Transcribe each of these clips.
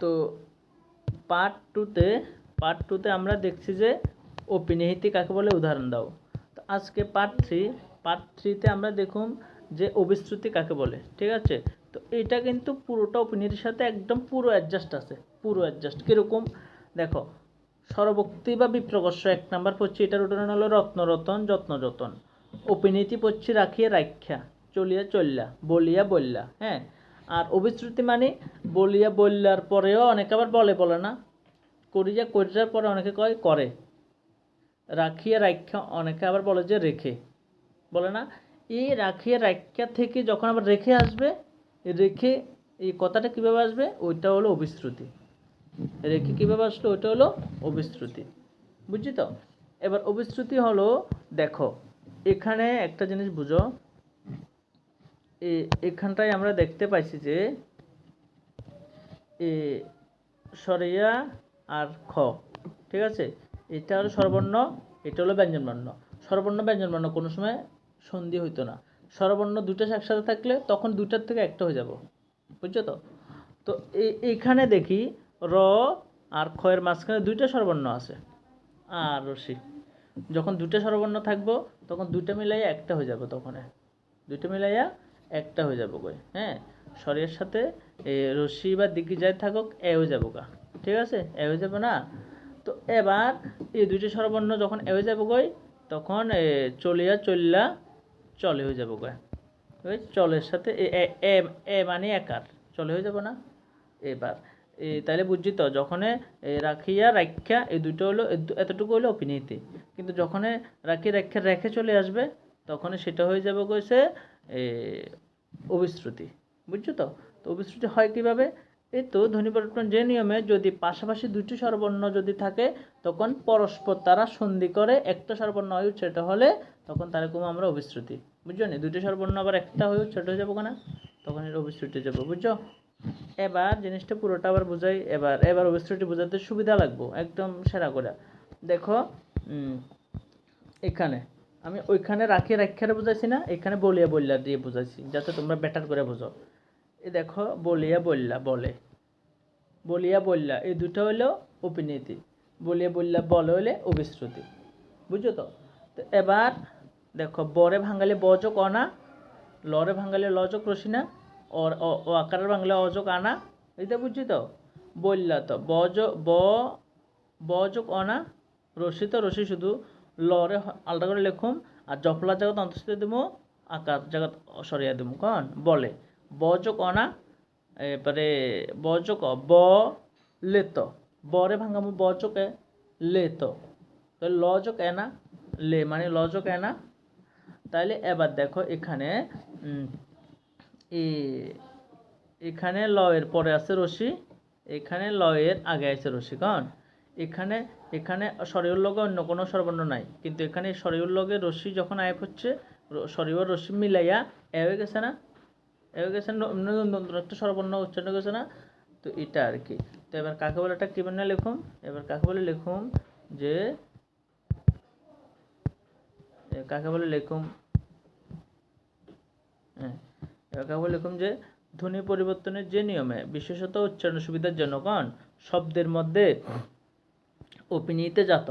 তো পার্ট টুতে পার্ট টুতে আমরা দেখছি যে অপিনিহিতি কাকে বলে? উদাহরণ দাও। তো আজকে পার্ট থ্রি পার্ট থ্রিতে আমরা দেখুন যে অবিশ্রুতি কাকে বলে, ঠিক আছে? তো এটা কিন্তু পুরোটা অপিনিহিতির সাথে একদম পুরো অ্যাডজাস্ট আছে, পুরো অ্যাডজাস্ট কীরকম? দেখো স্বরভক্তি বা বিপ্রকর্ষ, এক নাম্বার পড়ছি, এটার উদাহরণ হলো রত্নরতন যত্ন যতন অপিনীতি পড়ছি রাখিয়া রাখ্যা চলিয়া চললা বলিয়া বললা হ্যাঁ? আর অবিশ্রুতি মানে বলিয়া বললার পরেও অনেকে আবার বলে বলে না। করিয়া করিয়ার পরে অনেকে কয়, করে। রাখিয়া রাখ্যা অনেকে আবার বলে যে, রেখে। বলে না? এই রাখিয়া রাখ্যা থেকে যখন আবার রেখে আসবে, রেখে এই কথাটা কীভাবে আসবে? ওইটা হলো অবিশ্রুতি রেখে কীভাবে আসলো? ওইটা হলো অবিশ্রুতি বুঝছি তো? এবার অবিশ্রুতি হলো, দেখো, এখানে একটা জিনিস বুঝো। এখানটায় আমরা দেখতে পাইছি যে, এ, সরিয়া আর খ, ঠিক আছে? এটা হলো স্বরবর্ণ, এটা হলো ব্যঞ্জনবর্ণ। স্বরবর্ণ, ব্যঞ্জনবর্ণ কোনো সময় সন্ধি হইতো না। স্বরবর্ণ দুটো একসাথে থাকলে তখন দুটার থেকে একটা হয়ে যাব। বুঝছ তো? তো এই- এইখানে দেখি র আর খয়ের মাঝখানে দুইটা স্বরবর্ণ আছে। আর রসি। যখন দুটো স্বরবর্ণ থাকব, তখন দুটো মিলাইয়া একটা হয়ে যাবে তখন। দুটো মিলাইয়া একটা হয়ে যাব কই হ্যাঁ? স্বরের সাথে রশ্মি বা দিকে যাই থাকুক, এ হয়ে যাব গা, ঠিক আছে? এ হয়ে যাবে না? তো এবার এই দুইটা স্বরবর্ণ যখন এ হয়ে যাব কই, তখন চলিয়া চললা চলে হয়ে যাব কই, ওই চলের সাথে, এ, এ- মানে একার, চলে হয়ে যাব না? এবার, এ তাহলে বুঝছি তো, যখন রাখিয়া রাখ্যা এই দুটো হলো এতটুকু হলো অপিনীতি, কিন্তু যখন রাখি রাখ্যা রেখে চলে আসবে, তখন সেটা হয়ে যাবে এ অবিশ্রুতি বুঝছ তো? তো অবিশ্রুতি হয় কীভাবে? এই তো ধ্বনি পরিবর্তন যে নিয়মে যদি পাশাপাশি দুটি স্বরবর্ণ যদি থাকে, তখন পরস্পর তারা সন্ধি করে একটা স্বরবর্ণ হয়ে উচ্চারিত হলে তখন তারা কোনো আমরা অবিশ্রুতি বুঝছ নি? দুটি স্বরবর্ণ আবার একটা হয়ে উচ্চারিত হয়ে যাব না তখন এটা অবিশ্রুতি যাব, বুঝছ? এবার জিনিসটা পুরোটা আবার বুঝাই, এবার এবার অবিশ্রুতি বোঝাতে সুবিধা লাগবো, একদম সেরা করে। দেখো এখানে আমি ওইখানে রাখি রাখারে বুঝাইছি না, এখানে বলিয়া বললা দিয়ে বুঝাইছি, যাতে তোমরা বেটার করে বুঝো। এই দেখো, বলিয়া বললা বলে। বলিয়া বললা এই দুটো হলো উপনীতি। বলিয়া বললা বলে হলে অবিশ্রুতি। বুঝছ তো? তো এবার দেখো, বরে ভাঙালে বজক অনা লরে ভাঙালে লজক রসিনা ওর ও আকারের বাংলা অজক আনা এটা বুঝছি তো? বললা তো বজ ব বজক অনা রসি তো রসি শুধু লরে আলাদা করে লেখুম আর জফলা জায়গা অন্তস্থ দেবো আকার জায়গা সরিয়া দেবো কন? বলে। বজক অনা এবারে বজক ব, লেত। বরে ভাঙামু বজকে লেত। তো লজক এনা, লে মানে লজক এনা। তাইলে এবার দেখো এখানে এখানে লয়ের পরে আছে রশি, এখানে লয়ের আগে আছে রশি, কন? এখানে এখানে লগে অন্য কোনো সর্বর্ণ নাই। কিন্তু এখানে লগে রশি যখন আয়প হচ্ছে সরিউর রশ্মি মিলাইয়া এ হয়ে গেছে না? এ হয়ে গেছে একটা সর্বর্ণ উচ্চারণ গেছে না? তো এটা আর কি। তো এবার কাকে বলে এটা কি লিখুন এবার কাকে বলে লিখুন যে কাকে বলে লিখুন হ্যাঁ এবার কাকে বলে লিখুন যে, ধ্বনি পরিবর্তনের যে নিয়মে বিশেষত উচ্চারণ সুবিধার জন্য কন শব্দের মধ্যে অপিনীতে জাত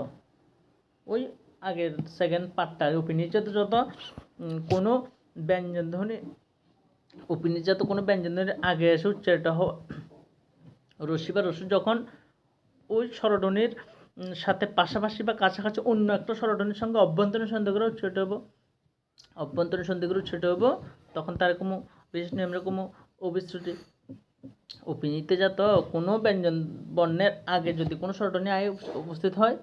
ওই আগের সেকেন্ড পার্টটা অপিনীজাত যত কোনো ব্যঞ্জন ধ্বনি অপিনীজাত কোনো ব্যঞ্জন ধ্বনির আগে এসে উচ্চারিত রশি বা রসু যখন ওই স্বরধ্বনির সাথে পাশাপাশি বা কাছাকাছি অন্য একটা স্বরধ্বনির সঙ্গে অভ্যন্তরীণ সন্ধি করে উচ্চারিত হব, অভ্যন্তরীণ সন্ধি করে উচ্চারিত হব, তখন তার কোনো বিশেষ নিয়মের কোনো অবিশ্রুতি অপিনীতে যাত কোনো ব্যঞ্জন বর্ণের আগে যদি কোনো স্বরধ্বনি আগে উপস্থিত হয়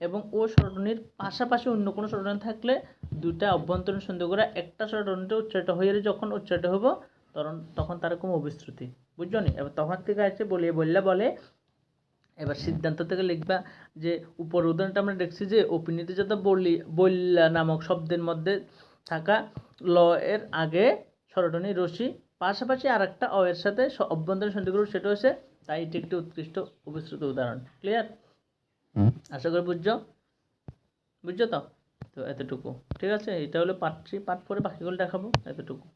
এবং ও স্বরধ্বনির পাশাপাশি অন্য কোনো স্বরধ্বনি থাকলে দুটা অভ্যন্তরীণ সন্ধি করে একটা স্বরধ্বনিতে উচ্চারিত হয়ে যখন উচ্চারিত হব তখন তখন তার কোনো অবিশ্রুতি। বুঝছ নি? এবার তখন থেকে আছে বলিয়ে বললে বলে। এবার সিদ্ধান্ত থেকে লিখবা যে, উপর উদাহরণটা আমরা দেখছি যে অপিনীতে যত বলি, বল্লা নামক শব্দের মধ্যে থাকা ল এর আগে স্বরধ্বনি রশি পাশাপাশি আর একটা অ এর সাথে অভ্যন্তরীণ করুন সেটা হচ্ছে তাই এটি একটি উৎকৃষ্ট অবিশ্রুত উদাহরণ। ক্লিয়ার আশা করি বুঝছ? বুঝছ তো? তো এতটুকু। ঠিক আছে? এটা হলো পার্ট থ্রি পার্ট ফোরে বাকিগুলো দেখাবো। এতটুকু।